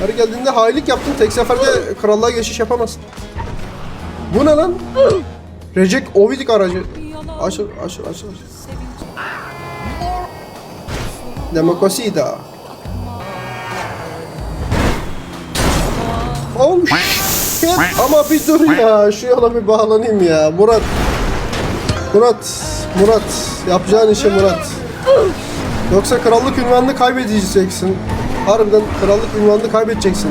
Her geldiğinde hainlik yaptın. Tek seferde krallığa geçiş yapamazsın. Bu ne lan? Recep Ovidik aracı. Açıl, açıl, açıl. açıl. Demokrasida. Oh shit. Ama bir dur ya. Şu yola bir bağlanayım ya. Murat. Murat. Murat. Yapacağın işe Murat. Yoksa krallık ünvanını kaybedeceksin. Harbiden krallık ünvanını kaybedeceksin.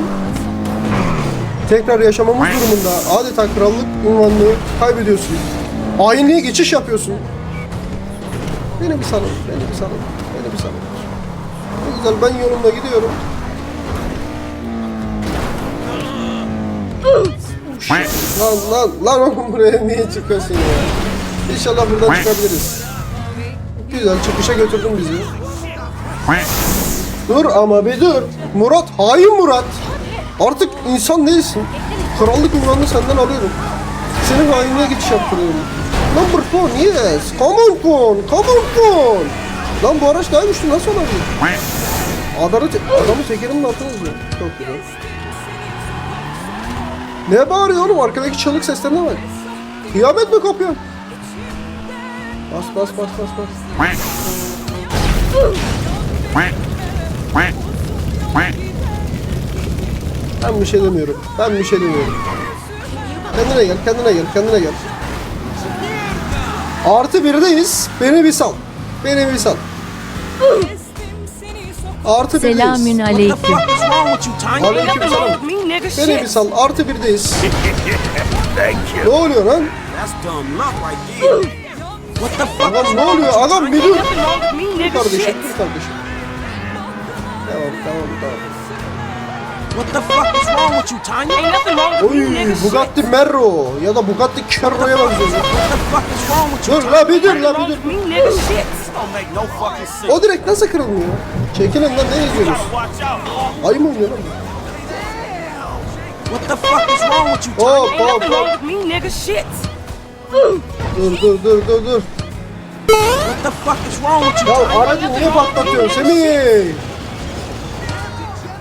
Tekrar yaşamamız durumunda adeta krallık ünvanını kaybediyorsun. Hainliğe geçiş yapıyorsun. Beni bir salın, beni bir salın, beni bir salın. Ne güzel ben yolumda gidiyorum. Lan lan lan oğlum buraya niye çıkıyorsun ya? İnşallah buradan çıkabiliriz. Güzel çıkışa götürdün bizi. Dur ama bir dur. Murat hain Murat. Artık insan değilsin. Krallık unvanını senden alıyorum. Senin hainliğe geçiş yaptırıyorum. Number phone yes. Come on phone. Come on phone. Lan bu araç daha nasıl olabilir? Adamı, te adamı tekerimle attınız mı? Çok güzel. Ne bağırıyor oğlum? Arkadaki çığlık seslerine bak. Kıyamet mi kopuyor? Bas bas bas bas bas. Ben bir şey demiyorum. Ben bir şey demiyorum. Kendine gel, kendine gel, kendine gel. Artı birdeyiz. Beni bir sal. Beni bir sal. Artı birdeyiz. Selamün aleyküm. Aleyküm selam. Beni bir sal. Artı birdeyiz. ne oluyor lan? Adam ne oluyor? Adam bir dur. Dur kardeşim, dur kardeşim. Tamam, tamam, tamam. What the fuck is wrong with you, Tanya? Ain't nothing wrong with me, Oy, nigga. Bugatti Merro ya da Bugatti Carro'ya benziyor. What the fuck is wrong with you, Dur la bir dur Ain't la nothing bir wrong dur. with me, nigga. Shit. Don't make no fucking sense. O direkt nasıl kırılmıyor? Çekilin lan ne izliyoruz? Watch out, boy. Ayı mı oynuyor lan? bu? What the fuck is wrong with you, Tanya? Hop Ain't hop nothing wrong hop. with me, nigga. Shit. Dur dur dur dur dur. What the fuck is wrong with you, Ya Tanya? aracı niye patlatıyorsun Semih?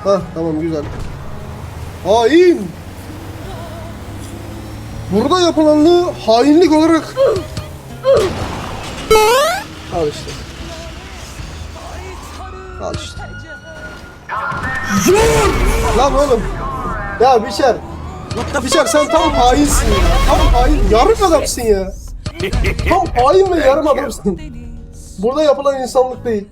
Hah tamam güzel. Hain. Burada yapılanlığı hainlik olarak... Al işte. Al işte. Lan oğlum. Ya the Biçer sen tam hainsin ya. Tam hain. Yarım adamsın ya. Tam hain ve yarım adamsın. Burada yapılan insanlık değil.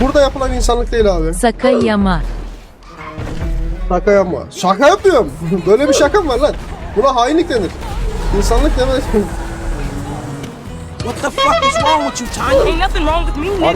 Burada yapılan insanlık değil abi. Sakayama. Şaka yapma. Şaka yapıyorum. Böyle bir şaka mı var lan? Buna hainlik denir. İnsanlık demez. What the fuck is wrong with you, Tanya? Ain't nothing wrong with me, nigga.